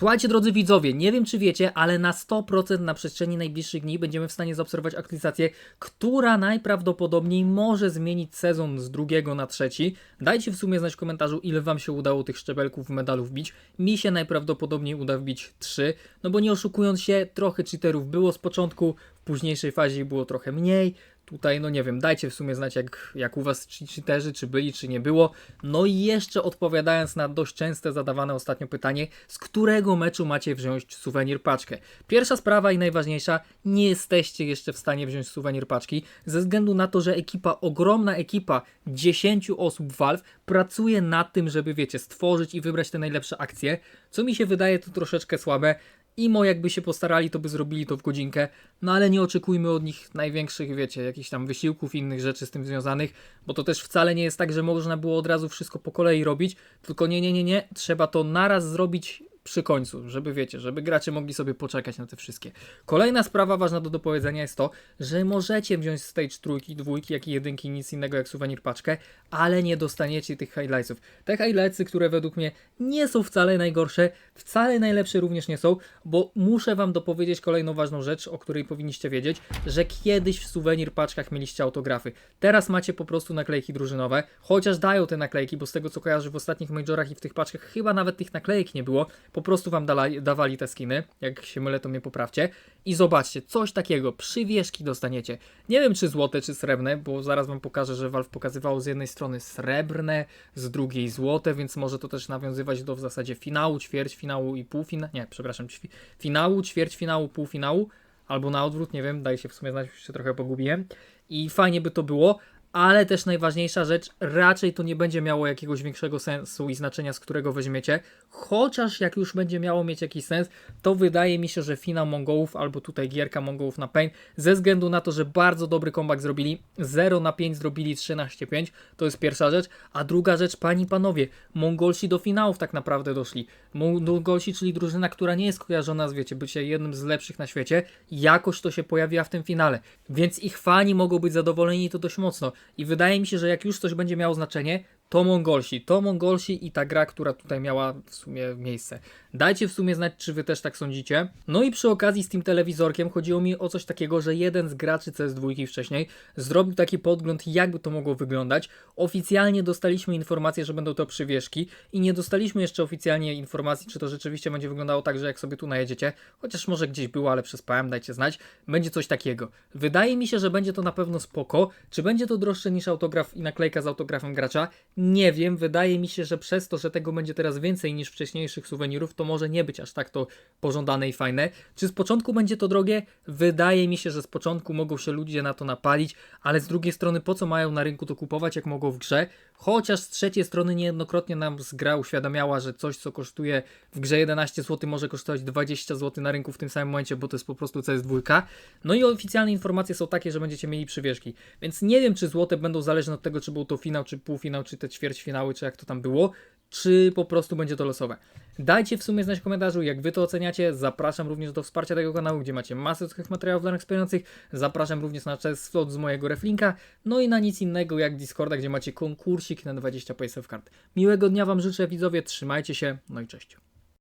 Słuchajcie, drodzy widzowie, nie wiem czy wiecie, ale na 100% na przestrzeni najbliższych dni będziemy w stanie zaobserwować aktualizację, która najprawdopodobniej może zmienić sezon z drugiego na trzeci. Dajcie w sumie znać w komentarzu, ile wam się udało tych szczebelków medalów wbić. Mi się najprawdopodobniej uda wbić 3, no bo nie oszukując się, trochę cheaterów było z początku, późniejszej fazie było trochę mniej. Tutaj, no nie wiem, dajcie w sumie znać, jak, jak u Was cheaterzy, czy byli, czy nie było. No i jeszcze odpowiadając na dość częste zadawane ostatnio pytanie, z którego meczu macie wziąć suwenir paczkę? Pierwsza sprawa i najważniejsza, nie jesteście jeszcze w stanie wziąć suwenir paczki, ze względu na to, że ekipa, ogromna ekipa 10 osób Valve pracuje nad tym, żeby, wiecie, stworzyć i wybrać te najlepsze akcje, co mi się wydaje to troszeczkę słabe. Imo jakby się postarali, to by zrobili to w godzinkę, no ale nie oczekujmy od nich największych, wiecie, jakichś tam wysiłków, innych rzeczy z tym związanych, bo to też wcale nie jest tak, że można było od razu wszystko po kolei robić, tylko nie, nie, nie, nie, trzeba to naraz zrobić przy końcu, żeby wiecie, żeby gracze mogli sobie poczekać na te wszystkie. Kolejna sprawa ważna do dopowiedzenia jest to, że możecie wziąć stage trójki, dwójki, jak i jedynki, nic innego jak suwenir paczkę, ale nie dostaniecie tych highlightsów. Te highlightsy, które według mnie nie są wcale najgorsze, wcale najlepsze również nie są, bo muszę wam dopowiedzieć kolejną ważną rzecz, o której powinniście wiedzieć, że kiedyś w suwenir paczkach mieliście autografy. Teraz macie po prostu naklejki drużynowe, chociaż dają te naklejki, bo z tego co kojarzę w ostatnich majorach i w tych paczkach chyba nawet tych naklejek nie było, po prostu wam dala, dawali te skiny, jak się mylę to mnie poprawcie. I zobaczcie, coś takiego, przywieszki dostaniecie. Nie wiem czy złote, czy srebrne, bo zaraz wam pokażę, że Valve pokazywało z jednej strony srebrne, z drugiej złote, więc może to też nawiązywać do w zasadzie finału, ćwierćfinału i półfinału, nie, przepraszam, ćwi- finału, ćwierćfinału, półfinału, albo na odwrót, nie wiem, daje się w sumie znać, już się trochę pogubiłem. I fajnie by to było, ale też najważniejsza rzecz, raczej to nie będzie miało jakiegoś większego sensu i znaczenia, z którego weźmiecie, chociaż jak już będzie miało mieć jakiś sens, to wydaje mi się, że finał Mongołów albo tutaj gierka Mongołów na Pain, ze względu na to, że bardzo dobry comeback zrobili, 0 na 5 zrobili 13-5, to jest pierwsza rzecz, a druga rzecz, pani panowie, Mongolsi do finałów tak naprawdę doszli. Mongolsi, czyli drużyna, która nie jest kojarzona z, wiecie, bycie jednym z lepszych na świecie, jakoś to się pojawiła w tym finale, więc ich fani mogą być zadowoleni to dość mocno. I wydaje mi się, że jak już coś będzie miało znaczenie, to Mongolsi, to Mongolsi i ta gra, która tutaj miała w sumie miejsce. Dajcie w sumie znać, czy wy też tak sądzicie. No i przy okazji z tym telewizorkiem chodziło mi o coś takiego, że jeden z graczy CS2 wcześniej zrobił taki podgląd, jakby to mogło wyglądać. Oficjalnie dostaliśmy informację, że będą to przywieszki i nie dostaliśmy jeszcze oficjalnie informacji, czy to rzeczywiście będzie wyglądało tak, że jak sobie tu najedziecie, chociaż może gdzieś było, ale przespałem, dajcie znać, będzie coś takiego. Wydaje mi się, że będzie to na pewno spoko. Czy będzie to droższe niż autograf i naklejka z autografem gracza? Nie wiem, wydaje mi się, że przez to, że tego będzie teraz więcej niż wcześniejszych suwenirów, to może nie być aż tak to pożądane i fajne. Czy z początku będzie to drogie? Wydaje mi się, że z początku mogą się ludzie na to napalić, ale z drugiej strony po co mają na rynku to kupować, jak mogą w grze? Chociaż z trzeciej strony niejednokrotnie nam z gra uświadamiała, że coś co kosztuje w grze 11 zł może kosztować 20 zł na rynku w tym samym momencie, bo to jest po prostu CS2. No i oficjalne informacje są takie, że będziecie mieli przywieszki. Więc nie wiem, czy złote będą zależne od tego, czy był to finał, czy półfinał, czy te ćwierćfinały, czy jak to tam było, czy po prostu będzie to losowe. Dajcie w sumie znać w komentarzu, jak wy to oceniacie. Zapraszam również do wsparcia tego kanału, gdzie macie masę tych materiałów dla wspierających. Zapraszam również na czas slot z mojego reflinka. No i na nic innego jak Discorda, gdzie macie konkursik na 20 PSF kart. Miłego dnia wam życzę widzowie, trzymajcie się, no i cześć.